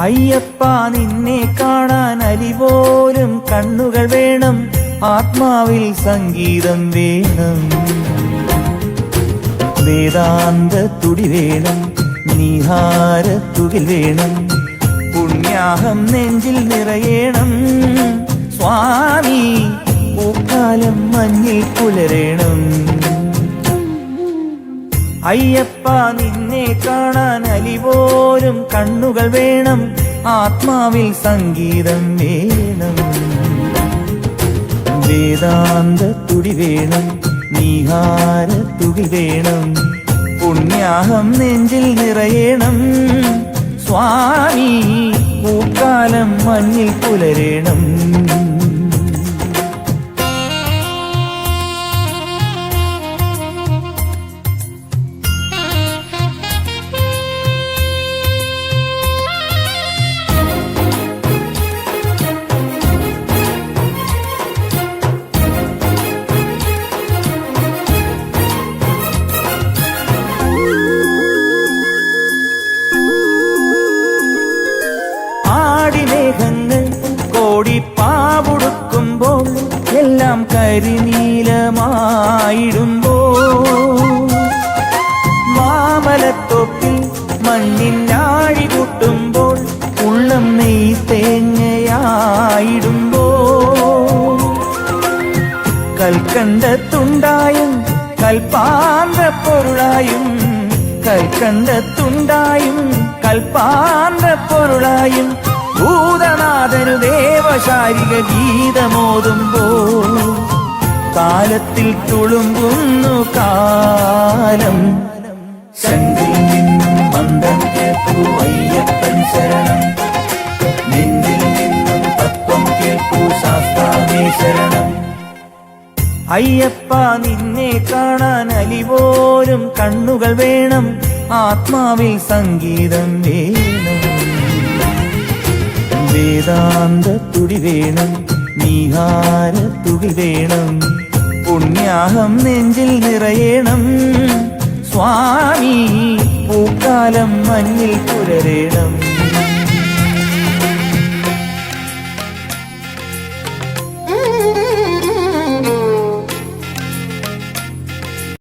അയ്യപ്പ നിന്നെ കാണാൻ അലിപോലും കണ്ണുകൾ വേണം. ആത്മാവിൽ സംഗീതം വേണം. വേദാന്ത തുടി വേണം. നീഹാരത്തുകിൽ വേണം. പുണ്യാഹം നെഞ്ചിൽ നിറയണം. സ്വാമി പൂക്കാലം മഞ്ഞിൽ പുലരേണം. അയ്യപ്പ നിന്നെ കാണാൻ അലിപോലും കണ്ണുകൾ വേണം. ആത്മാവിൽ സംഗീതം വേണം. വേദാന്ത തുടി വേണം. നീഹാര തുടി വേണം. പുണ്യാഹം നെഞ്ചിൽ നിറയണം. സ്വാമി പൂക്കാലം മഞ്ഞിൽ പുലരേണം. എല്ലാം കരിനീലമായിടുമ്പോൾ മാമലത്തൊപ്പിൽ മണ്ണിൻ ആഴി കൂട്ടുമ്പോൾ ഉള്ളം നെയ് തേങ്ങയായിടുമ്പോ കൽക്കണ്ടത്തുണ്ടായും കൽപ്പാന്ത പൊരുളായും കൽക്കണ്ടത്തുണ്ടായും കൽപ്പാന്ത പൊരുളായും ഭൂതനാഥനു ദേവശാരിക ഗീതമോതുമ്പോ കാലത്തിൽ തുളുമ്പുന്നു കാലം. ശങ്കിൽ നിന്നും മന്ദം അയ്യപ്പൻ ശരണം. നിന്നും തത്വം ശരണം. അയ്യപ്പ നിന്നെ കാണാൻ അലിപോലും കണ്ണുകൾ വേണം. ആത്മാവിൽ സംഗീതം വേണം. വേദാന്ത തുടി വേണം. നീഹാര തുടി വേണം പുണ്യാഹം നെഞ്ചിൽ നിറയണം. സ്വാമി പൂക്കാലം മഞ്ഞിൽ പുലരേണം